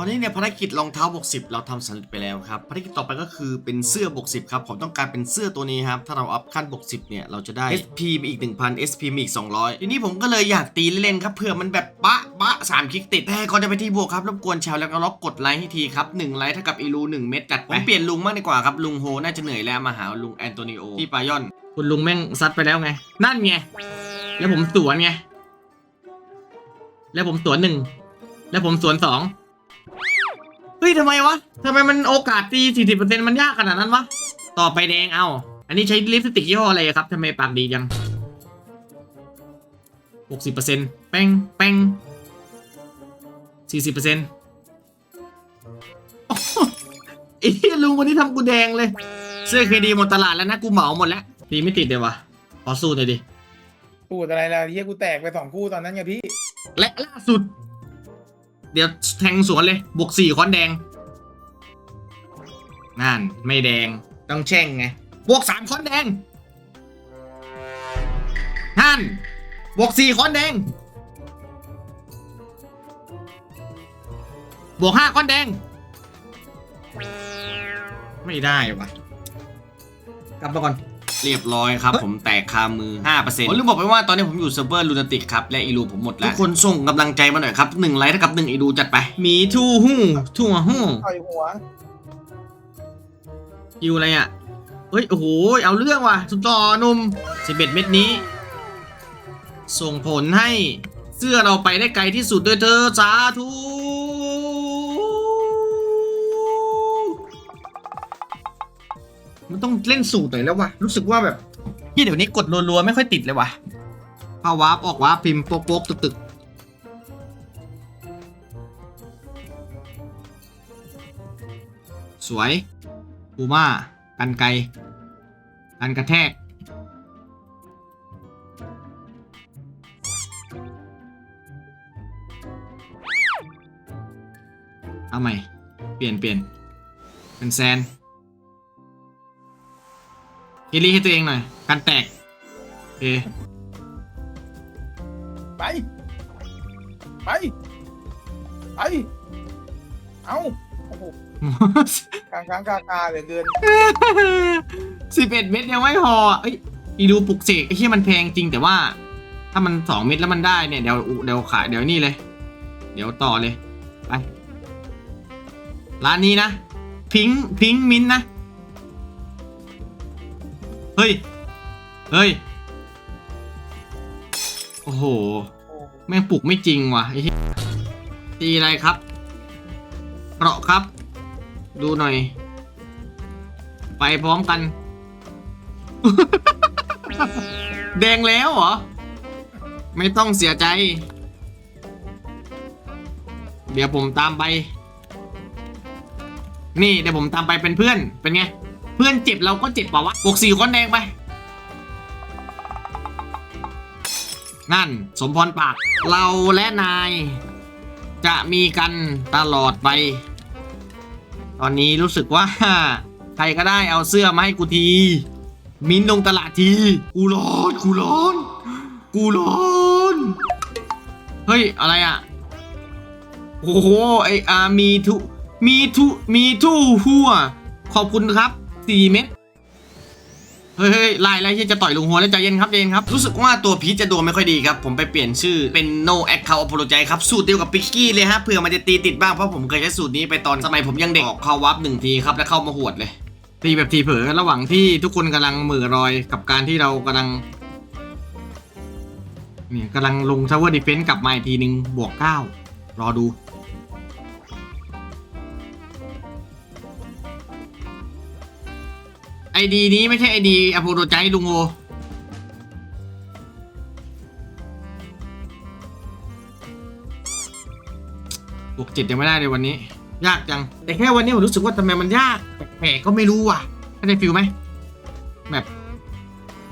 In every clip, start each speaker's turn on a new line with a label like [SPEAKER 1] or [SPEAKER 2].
[SPEAKER 1] ตอนนี้เนี่ยภารกิจรองเท้าบวกสิบเราทำสำเร็จไปแล้วครับภารกิจต่อไปก็คือเป็นเสื้อบวกสิบครับผมต้องการเป็นเสื้อตัวนี้ครับถ้าเราอัพขั้นบวกสิบเนี่ยเราจะได้ SP มาอีก 1000 SP มาอีก 200 ทีนี้ผมก็เลยอยากตีเล่นๆครับเผื่อมันแบบปะปะสามคลิกติดแต่ก่อนจะไปที่บวกครับรบกวนชาวแล้วก็ล็อกกดไลค์ให้ทีครับหนึ่งไลค์เท่ากับอีลูหนึ่งเม็ดจัดไปผมเปลี่ยนลุงมากดีกว่าครับลุงโฮน่าจะเหนื่อยแล้วมาหาลุงแอนโตนิโอที่ปายอนคุณลุงแม่งซัดไปแล้วไง นั่นไงแล้วผมสวนไงแล้วผมสวนหนึ่งแล้วผมสวนสอง เฮ้ยทำไมวะทำไมมันโอกาสตี40%มันยากขนาดนั้นวะ ต่อไปแดงเอา อันนี้ใช้ลิปสติกยี่ห้ออะไรครับทำไมปากดีจัง 60%แป้งแป้ง40%โอ้โหไอ้เหี้ยลุงวันนี้ทำกูแดงเลย เสื้อเคดีหมดตลาดแล้วนะกูเหมาหมดแล้วตีไม่ติดเลยวะขอสู้หน่อยดิ
[SPEAKER 2] พูดอะไรล่ะเฮียกูแตกไปสองคู่ตอนนั้นไงพี่
[SPEAKER 1] และล่าสุดเดี๋ยวแทงสวนเลยบวกสี่ค้อนแดงนั่นไม่แดงต้องแช่งไงบวกสามค้อนแดงนั่นบวกสี่ค้อนแดงบวกห้าค้อนแดง ไม่ได้วะกลับมาก่อน เรียบร้อยครับ ผมแตกคามือ 5%ผมลืมบอกไปว่าตอนนี้ผมอยู่เซิร์ฟเวอร์ลูนาติกครับ และอีรูผมหมดแล้ว ทุกคนส่งกำลังใจมาหน่อยครับ1ไลค์เท่ากับ1อีรูจัดไป มีทูฮู้ทูฮู้
[SPEAKER 2] ต่อยหัว
[SPEAKER 1] คิวอะไรอะเฮ้ย โอ้โห เอาเรื่องว่ะสุดต่อหนุ่ม11 เม็ดนี้ ส่งผลให้เสื้อเราไปได้ไกลที่สุดด้วยเธอสาธุ มันต้องเล่นสูตรหน่อยแล้ววะรู้สึกว่าแบบพี่เดี๋ยวนี้กดรัวๆไม่ค่อยติดเลยวะเข้าวาร์ปออกวาร์ปพิมพ์โป๊กๆตึกๆ สวยปูม่ากันไกลกันกระแทก เอาใหม่ เปลี่ยนเปลี่ยนเป็นแซน เฮลี่ให้ตัวเองหน่อยกันแตกโอเค
[SPEAKER 2] ไป ไป ไป เอาโอ้โหกลางกลางกากาเหลือเกิน
[SPEAKER 1] สิบเอ็ดเม็ดยังไม่พอเอ้ยอีดูปลุกเสกไอ้ที่มันแพงจริงแต่ว่า ถ้ามันสองเม็ดแล้วมันได้เนี่ยเดี๋ยวเดี๋ยวขายเดี๋ยวนี่เลย เดี๋ยวต่อเลย ไป ร้านนี้นะ พิงพิงมินนะ เฮ้ย โอ้โห แม่งปลุกไม่จริงว่ะไอ้เหี้ยตีอะไรครับเปราะครับ ดูหน่อย ไปพร้อมกัน แดงแล้วเหรอ ไม่ต้องเสียใจ เดี๋ยวผมตามไป นี่เดี๋ยวผมตามไปเป็นเพื่อน เป็นไง เพื่อนเจ็บเราก็เจ็บป่าวะบวกสี่คนแดงไป นั่น สมพรปาก เราและนาย จะมีกันตลอดไป ตอนนี้รู้สึกว่า ใครก็ได้เอาเสื้อมาให้กูที มิ้นลงตลาดที กูร้อน กูร้อน กูร้อน เฮ้ย อะไรอะ โอ้โห ไออามีทุ มีทุ มีทุหัว ขอบคุณครับสี่เม็ด เฮ้ยไล่ไล่ที่จะต่อยลุงหัวแล้วใจเย็นครับเย็นครับ รู้สึกว่าตัวพีชจะดวงไม่ค่อยดีครับ ผมไปเปลี่ยนชื่อเป็น no account apologize ครับ สูตรเดียวกับปิกกี้เลยฮะเผื่อมันจะตีติดบ้าง เพราะผมเคยใช้สูตรนี้ไปตอนสมัยผมยังเด็กออกเข้าวับหนึ่งทีครับ แล้วเข้ามาหวดเลย ตีแบบทีเผลอระหว่างที่ทุกคนกำลังเหมือรอยกับการที่เรากำลังเนี่ยกำลังลง tower defense กลับมาอีกทีหนึ่งบวกเก้ารอดู ไอดีนี้ไม่ใช่ไอดีอโพโลใจลุงโอบวกเจ็ดยังไม่ได้เลยวันนี้ ยากจัง แต่แค่วันนี้ผมรู้สึกว่าทำไมมันยากแปลกๆก็ไม่รู้ว่ะเข้าใจฟิลไหมแบบ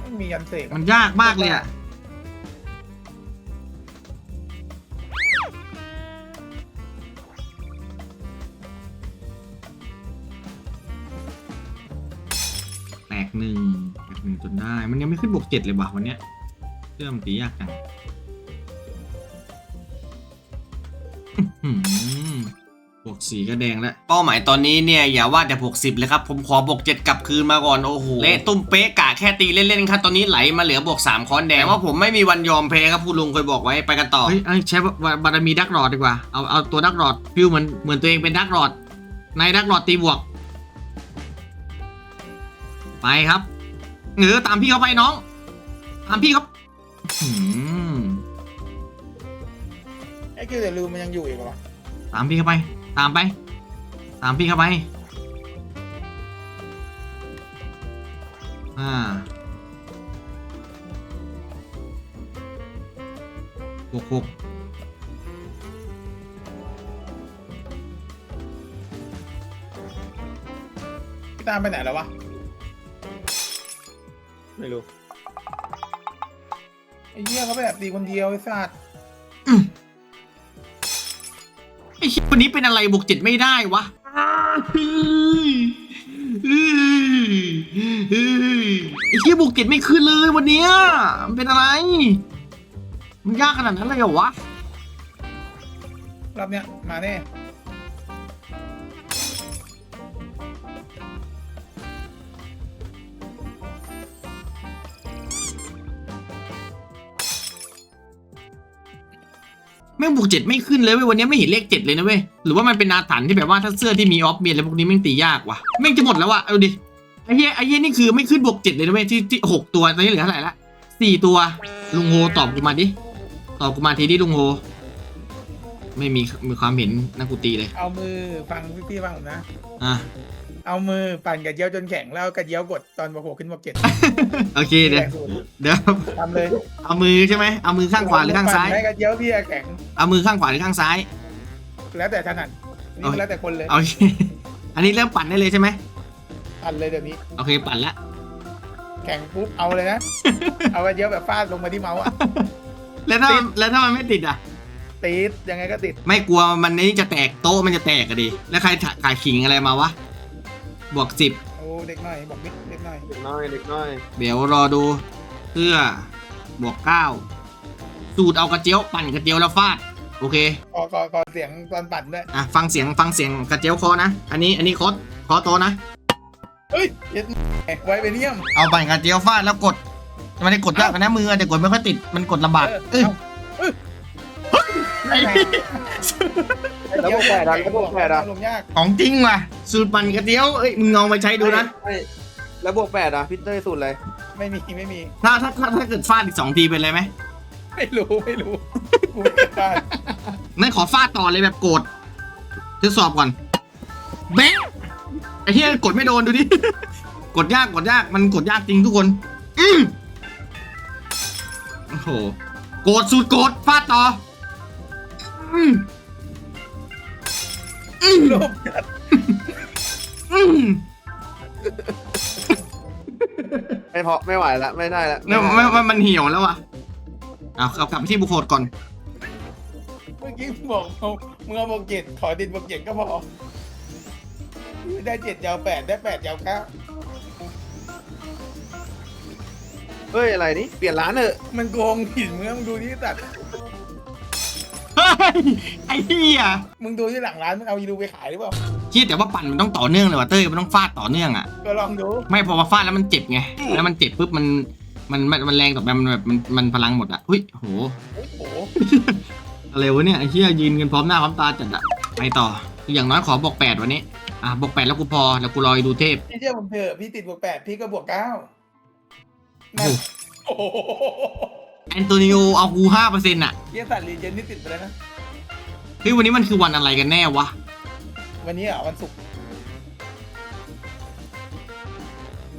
[SPEAKER 2] ไม่มียันเสก
[SPEAKER 1] มันยากมากเลยอะ กหนึ่งแตกหนึ่งจนได้ มันยังไม่ขึ้นบวกเจ็ดเลยว่ะวันเนี้ยเชื่อมนตียากจังอื้อหือบวกวกสี่ก็แดงแล้ว เป้าหมายตอนนี้เนี่ยอย่าว่าแต่บวกสิบเลยครับ ผมขอบวกเจ็ดกลับคืนมาก่อนโอ้โหเละตุ้มเป๊ะกะแค่ตีเล่นๆครับตอนนี้ไหลมาเหลือบวกสามค้อนแดงแต่ว่าผมไม่มีวันยอมแพ้ครับผู้ลุงเคยบอกไว้ไปกันต่อเฮ้ยเอาใช้บารมีดักรอดดีกว่าเอาเอาตัวดักรอดฟิวเหมือนเหมือนตัวเองเป็นดักรอดในดักรอดตีบวก ไปครับเออตามพี่เขาไปน้อง ตามพี่ครับหืม
[SPEAKER 2] ไอ้คิวแต่ลืมมันยังอยู่อีกเหรอวะ
[SPEAKER 1] ตามพี่เข้าไป ตามไป ตามพี่เข้าไป อ่า หกหก
[SPEAKER 2] พี่ตามไปไหนแล้ววะ
[SPEAKER 3] ไม่รู้
[SPEAKER 2] ไอ้เหี้ยเขาไปแบบตีคนเดียวไอ้สัตว์
[SPEAKER 1] ไอ้ชิบวันนี้เป็นอะไรบวกเจ็ดไม่ได้วะไอ้เชี่ยบวกเจ็ดไม่ขึ้นเลยวันเนี้ยมันเป็นอะไร มันยากขนาดนั้นเลยเหรอวะ
[SPEAKER 2] รอบเนี้ยมาแน่
[SPEAKER 1] ม่งบวกเจ็ดไม่ขึ้นเลยเว้ยวันนี้ไม่เห็นเลขเจ็ดเลยนะเว้ยหรือว่ามันเป็นอาถรรพ์ที่แบบว่าถ้าเสื้อที่มีออฟมีอะไรพวกนี้แม่งตียากว่ะแม่งจะหมดแล้วว่ะเอาดิไอ้เหี้ยไอ้เหี้ยนี่คือไม่ขึ้นบวกเจ็ดเลยนะเว้ยที่ที่หกตัวตอนนี้เหลือเท่าไหร่ละสี่ตัวลุงโฮตอบกูมาดิตอบกูมาทีดิลุงโฮไม่มีมีความเห็นนักกูตีเลย
[SPEAKER 2] เอามือฟังพี่ๆฟังผมนะ
[SPEAKER 1] อะ
[SPEAKER 2] เอามือปั่นกระเจียวจนแข็งแล้วเอากระเจียวกดตอนบวกหกขึ้นบวกเจ็ด
[SPEAKER 1] โอเคเดี๋ยว
[SPEAKER 2] แรงสุด
[SPEAKER 1] เดี๋ยว
[SPEAKER 2] ทำเลย
[SPEAKER 1] เอามือใช่ไหมเอามือข้างขวาหรือข้างซ้าย
[SPEAKER 2] ปั่นให้กระเจียวพี่อะแข็ง
[SPEAKER 1] เอามือข้างขวาหรือข้างซ้าย
[SPEAKER 2] แล้วแต่ถนัดนี่
[SPEAKER 1] โอเค
[SPEAKER 2] แล้วแต่คนเลย
[SPEAKER 1] โอเค อันนี้เริ่มปั่นได้เลยใช่ไหม
[SPEAKER 2] ปั่นเลยเดี๋ยวนี้
[SPEAKER 1] โอเคปั่นละ
[SPEAKER 2] แข็งปุ๊บเอาเลยนะ เอากระเจียวแบบฟาดลงมาที่เมาส์อะ
[SPEAKER 1] แล้วถ้าแล้วถ้ามันไม่ติดอะ
[SPEAKER 2] ติดยังไงก็ติด
[SPEAKER 1] ไม่กลัวมันนี่จะแตกโต๊ะมันจะแตกอะดิ แล้วใครขายขิงอะไรมาวะ บวกสิบ
[SPEAKER 2] โอ้เด็กหน่อยบอกนิดเด็กหน่อย
[SPEAKER 3] เด็กน้อยเด็กน้อย
[SPEAKER 1] เดี๋ยวรอดูเพื่อบวกเก้าสูตรเอากระเจียวปั่นกระเจียวแล้วฟาด โอเค
[SPEAKER 2] ขอขอขอเสียงตอนปั่นด้วย
[SPEAKER 1] อะฟังเสียงฟังเสียงกระเจียวคอนะ อันนี้อันนี้คอคอโตะนะ
[SPEAKER 2] เฮ้ยเย็ดแหม่ไว้ไปเนียม
[SPEAKER 1] เอาปั่นกระเจียวฟาดแล้วกดมันได้กดยากนะมือแต่กดไม่ค่อยติดมันกดลำบาก
[SPEAKER 2] เออ
[SPEAKER 1] เอ้ย
[SPEAKER 2] เอา
[SPEAKER 1] ไอ้
[SPEAKER 3] แล้วพวกแปดอะแล้วพวกแปดอะ
[SPEAKER 2] ลงยาก
[SPEAKER 1] ของจริงว่ะ สูตรปั่นกระเจียวเอ้ยมึงลองไปใช้ดูนะ
[SPEAKER 3] ไม่แล้วบวกแปดอะพี่เต้ยสูตรอะไร
[SPEAKER 2] ไม่มีไม่มี
[SPEAKER 1] ถ้าถ้าถ้าถ้าเกิดฟาดอีกสองทีเป็นไรไหม
[SPEAKER 2] ไม่รู้ไม่รู้กูไม่ได้
[SPEAKER 1] นั่นขอฟาดต่อเลยแบบโกรธทดสอบก่อนแบ๊ะไอ้เหี้ยกดไม่โดนดูดิ กดยากกดยากมันกดยากจริงทุกคนอืมโอ้โหโกรธสุดโกรธฟาดต่อ อืมอืม
[SPEAKER 2] รูปจัด
[SPEAKER 1] อืม
[SPEAKER 3] ไม่พอไม่ไหวละไม่ได้ละ
[SPEAKER 1] เนี่ยไม่ไม่มันเหี่ยวแล้วอะเอาเอากลับไปที่บุคคลก่อน
[SPEAKER 2] เมื่อกี้มึงบอกเอามึงเอาบวกเจ็ดขอติดบวกเจ็ดก็พอได้เจ็ดยาวแปดได้แปดยาวเก้า
[SPEAKER 3] เฮ้ยอะไรนี่เปลี่ยนร้านเถอะ
[SPEAKER 2] มันโกงหินมึงมึงดูที่ตัด
[SPEAKER 1] เฮ้ยไอ้เหี้ย
[SPEAKER 2] มึงดูที่หลังร้านมันเอาอีดูไปขายหรือเปล่า
[SPEAKER 1] คิดแต่ว่าปั่นมันต้องต่อเนื่องเลยว่ะเต้ยมันต้องฟาดต่อเนื่องอะ
[SPEAKER 2] ก็ลองดู
[SPEAKER 1] ไม่พอมาฟาดแล้วมันเจ็บไง แล้วมันเจ็บปุ๊บมันมันมันมันแรงต่อไปมันแบบมันมันพลังหมดอะเฮ้ยโห
[SPEAKER 2] โอ้โห
[SPEAKER 1] อะไรวะเนี่ยไอ้เหี้ยยืนกันพร้อมหน้าพร้อมตาจัดอะไปต่ออย่างน้อยขอบอกแปดวันนี้ อะบอกแปดแล้วกูพอแล้วกูรอดูเทพ
[SPEAKER 2] พี่เชื่อผมเถอะพี่ติดบวกแปดพี่ก็บวกเก้า
[SPEAKER 1] โอ้
[SPEAKER 2] นั่น
[SPEAKER 1] โห
[SPEAKER 2] โอ้โห
[SPEAKER 1] แอนโตนิโอเอากูห้าเปอร์เซ็นต์อะ
[SPEAKER 2] เยี่ยสัตว์รีเจนนี่ติดไปแล้วนะ
[SPEAKER 1] เฮ้ยวันนี้มันคือวันอะไรกันแน่วะ
[SPEAKER 2] วันนี้อะวันศุกร์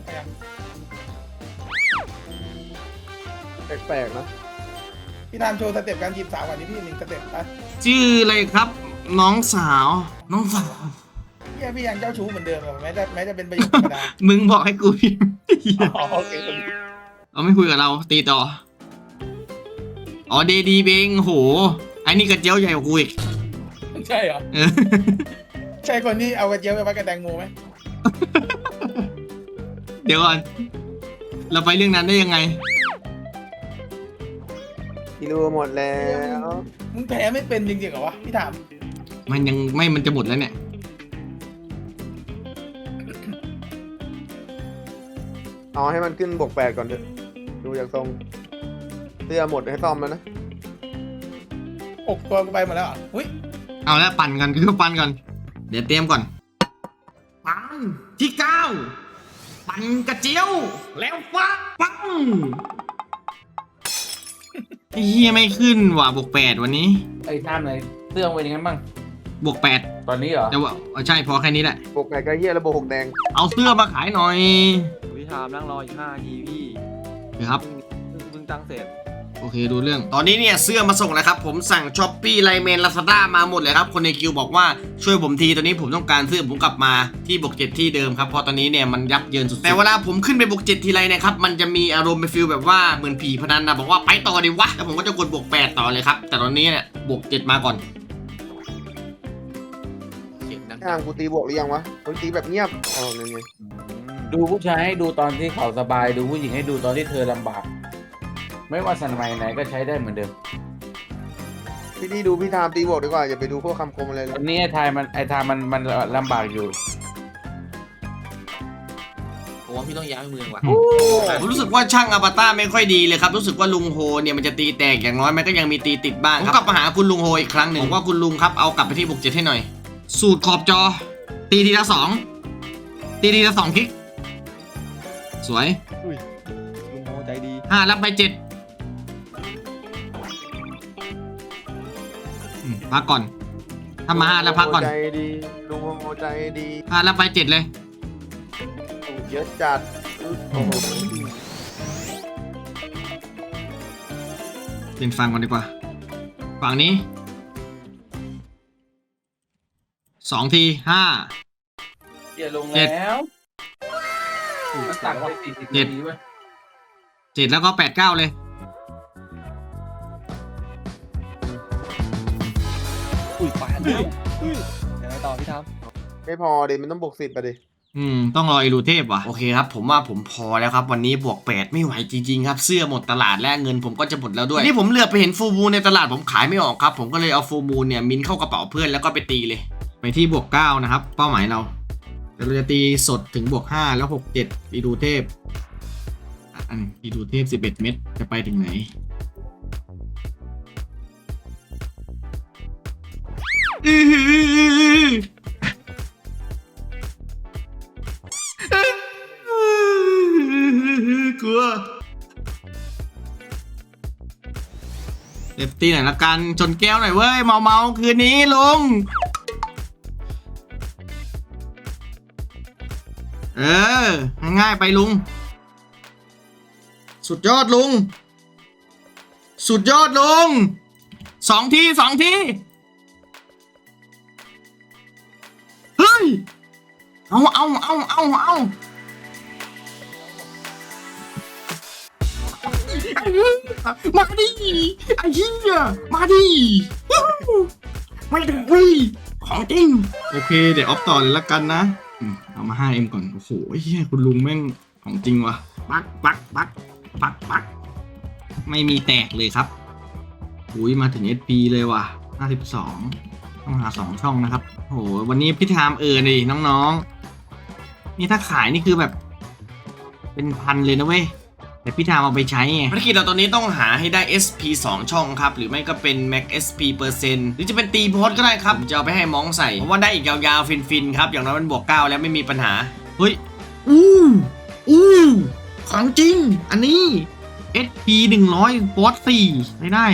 [SPEAKER 2] เอายัง
[SPEAKER 3] แปลกๆนะ
[SPEAKER 2] พี่ทามโชว์สเต็ปการจีบสาวก่อนนี้พี่หนึ่งสเต็ปไป
[SPEAKER 1] ชื่ออะไรครับ น้องสาว น้องสาว
[SPEAKER 2] พี่พี่ยังเจ้าชู้เหมือนเดิมอะแม้จะแม้จะเป็นประโยคธรรมดา
[SPEAKER 1] มึงบอกให้กูพิมพ์เหี้ย
[SPEAKER 2] อ๋อโอเค
[SPEAKER 1] เอาไม่คุยกับเราตีต่อ อ๋อเดดีเบงโหไอ้นี่กระเจียวใหญ่กว่ากูอีก
[SPEAKER 2] ใช่เหรอ
[SPEAKER 1] เออ
[SPEAKER 2] ใช่คนที่เอากระเจียวไปพักกับแตงโมไหม
[SPEAKER 1] เดี๋ยวก่อน เราไปเรื่องนั้นได้ยังไง
[SPEAKER 3] พี่รู้หมดแล้ว
[SPEAKER 2] มึงแพ้ไม่เป็นจริงๆเหรอวะพี่ถาม
[SPEAKER 1] มันยังไม่มันจะหมดแล้วเนี่ย
[SPEAKER 3] เอาให้มันขึ้นบวกแปดก่อนเถอะดูอย่างทรง เสื้อหมดให้ซ่อมแล้วนะ
[SPEAKER 2] อกตัวกูไปหมดแล้วเหรออุ้ย
[SPEAKER 1] เอาแล้วปั่นกันคือปั่นก่อนเดี๋ยวเตรียมก่อน ปังที่เก้าปั่นกระเจียว แล้วฟ้าปังไอ้เฮียไม่ขึ้นว่ะบวกแปดวันนี้
[SPEAKER 4] ไอ้ท่ามไหนเสื้อเป็นยังไงบ้าง
[SPEAKER 1] บวกแปด
[SPEAKER 4] ตอนนี้เหรอ
[SPEAKER 1] แต่ว่าเอาใช่พอแค่นี้แหละ
[SPEAKER 3] บวกแปดก็เฮียแล้วบวกหกแดง
[SPEAKER 1] เอาเสื้อมาขายหน่อย
[SPEAKER 5] พี่ทามนั่งรออีกห้านาทีพี่
[SPEAKER 1] เดี๋ยวครับ
[SPEAKER 5] เพิ่งเพิ่งตั้งเสร็จ
[SPEAKER 1] โอเคดูเรื่อง ตอนนี้เนี่ยเสื้อมาส่งแล้วครับ ผมสั่งช้อปปี้ไลเมนลาซาด้ามาหมดเลยครับ คนในคิวบอกว่าช่วยผมทีตอนนี้ผมต้องการเสื้อผมกลับมาที่บวกเจ็ดที่เดิมครับเพราะตอนนี้เนี่ยมันยับเยินสุดๆแต่เวลาผมขึ้นไปบวกเจ็ดทีไรเนะครับมันจะมีอารมณ์เป็นฟิลแบบว่าเหมือนผีพนันนะบอกว่าไปต่อดิวะแล้วผมก็จะกดบวกแปดต่อเลยครับแต่ตอนนี้เนี่ยบวกเจ็ดมาก่อน
[SPEAKER 5] เสียงดัง
[SPEAKER 3] ข้างกูตีบวกหรือยังวะกูตีแบบเงียบอ๋อนี่ไง
[SPEAKER 4] ดูผู้ชายให้ดูตอนที่เขาสบายดูผู้หญิงให้ดูตอนที่เธอลำบาก ไม่ว่าสมัยไหนก็ใช้ได้เหมือนเดิม
[SPEAKER 3] พี่นี่ดูพี่ทามตีบวกดีกว่าอย่าไปดูพวกคำคมอะไรเล
[SPEAKER 4] ต
[SPEAKER 3] ย
[SPEAKER 4] อนนี้ไอ้ทายมันไอ้ทายมันมันลำบากอยู่
[SPEAKER 5] ผมว่าพี่ต้องย้ายเมืองว่ะ
[SPEAKER 1] ผมรู้สึกว่าช่างอวตารไม่ค่อยดีเลยครับ รู้สึกว่าลุงโฮเนี่ยมันจะตีแตกอย่างน้อยมันก็ยังมีตีติดบ้างผมกลับมาหาคุณลุงโฮอีกครั้งหนึ่งบอกว่าคุณลุงครับเอากลับไปที่บุกเจ็ดให้หน่อย สูตรขอบจอ ตีทีละสองตีทีละสองคลิก สวย
[SPEAKER 5] ลุงโมใจดี
[SPEAKER 1] ห้ารับไปเจ็ด พักก่อน ถ้ามาห้าแล้วพักก่อน
[SPEAKER 3] ใจดีลุงโมใจดี
[SPEAKER 1] ห้ารับไปเจ็ดเลย
[SPEAKER 3] เยอะจัดโอ้โห
[SPEAKER 1] เปลี่ยนฟังก่อนดีกว่า ฝั่งนี้ สองทีห้า
[SPEAKER 4] เดี๋ยวลง
[SPEAKER 1] เจ็ด
[SPEAKER 4] แล้วมันตัดไปสี่สิบ
[SPEAKER 1] เจ็
[SPEAKER 4] นา
[SPEAKER 1] ด
[SPEAKER 4] ทีเว้ย
[SPEAKER 1] เจ็ดแล้วก็แปดเก้าเลย
[SPEAKER 5] ยไปแล้วอุ้ยยังไงต่อพี่ทาม
[SPEAKER 3] ไม่พอเดี๋ยวมันต้องบวกสิบไปดิ
[SPEAKER 1] อืม ต้องรออีรูเทพว่ะโอเคครับ ผมว่าผมพอแล้วครับ วันนี้บวกแปดไม่ไหวจริงๆครับ เสื้อหมดตลาดและเงินผมก็จะหมดแล้วด้วยนี่ผมเลือกไปเห็นฟูมูลในตลาดผมขายไม่ออกครับ ผมก็เลยเอาฟูมูลเนี่ยมินเข้ากระเป๋าเพื่อนแล้วก็ไปตีเลย ไปที่บวกเก้านะครับ เป้าหมายเราแต่เราจะตีสดถึงบวกห้าแล้วหกเจ็ดอีรูเทพอะอันอีรูเทพสิบเอ็ดเม็ดจะไปถึงไหน อือหือกลัวเซฟตี้หน่อยละกัน ชนแก้วหน่อยเว้ย เมาเมาคืนนี้ลุง เออ ง่ายๆไปลุง สุดยอดลุง สุดยอดลุง สองทีสองที เอาเอาเอาเอาเอามาดิไอ้เหี้ยมาดิวู้ฮู้ไม่ได้เฮ้ยของจริง โอเค เดี๋ยวออฟต่อเลยละกันนะอืมเอามา 5M ก่อน โอ้โหไอ้เหี้ยคุณลุงแม่งของจริงว่ะ ปักปักปักปักปักไม่มีแตกเลยครับอุ้ยมาถึง SP เลยว่ะ 52 ต้องหาสองช่องนะครับ โห วันนี้พี่ทามเออดิน้องๆ นี่ถ้าขายนี่คือแบบ เป็นพันเลยนะเว้ย แต่พี่ทามเอาไปใช้ไงภารกิจเราตอนนี้ต้องหาให้ได้ SP 2 ช่องครับ หรือไม่ก็เป็น Max SP เปอร์เซ็นต์หรือจะเป็นตีโพสก็ได้ครับผมจะเอาไปให้มองใส่ เพราะว่าได้อีกยาวๆ ฟินๆ ครับ อย่างน้อยมันบวก 9 แล้วไม่มีปัญหา เฮ้ย อู้ อู้ ของจริง อันนี้ SP 100บอส4ไม่ได้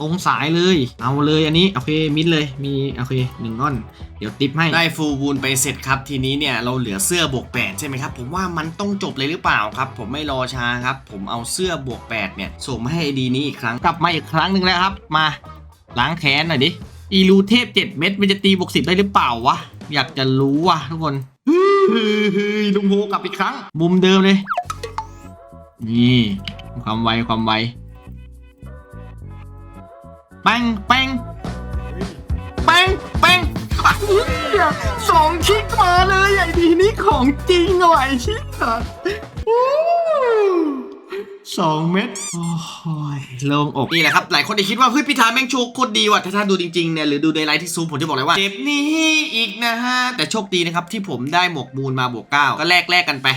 [SPEAKER 1] ตรงสายเลย เอาเลยอันนี้ โอเค มิดเลย มี โอเคหนึ่งก้อน เดี๋ยวติปให้ ได้ฟูลบูนไปเสร็จครับ ทีนี้เนี่ย เราเหลือเสื้อบวก 8 ใช่ไหมครับ ผมว่ามันต้องจบเลยหรือเปล่าครับ ผมไม่รอช้าครับ ผมเอาเสื้อบวก 8 เนี่ย ส่งมาให้ไอดีนี้อีกครั้ง กลับมาอีกครั้งหนึ่งแล้วครับ มา ล้างแค้นหน่อยดิ อีรูเทพ 7 เม็ดมันจะตีบวก10ได้หรือเปล่าวะ อยากจะรู้ว่ะทุกคนเฮ้ยลุงโฮกลับอีกครั้ง มุมเดิมเลย นี่ ความไวความไว แป้งแป้งแป้งแป้งสองคลิกมาเลยไอ้ทีนี้ของจริงหน่อยชิบหายโอ้
[SPEAKER 6] สองเม็ดโอ้ยโล่งอกนี่แหละครับ หลายคนจะคิดว่าเฮ้ยพิธาแม่งโชคโคตรดีว่ะถ้าถ้าดูจริงๆเนี่ยหรือดูในไลฟ์ที่ซูมผมจะบอกเลยว่าเจ็บนี้อีกนะฮะ แต่โชคดีนะครับที่ผมได้หมวกมูลมาบวกเก้าก็แลกแลกกันไป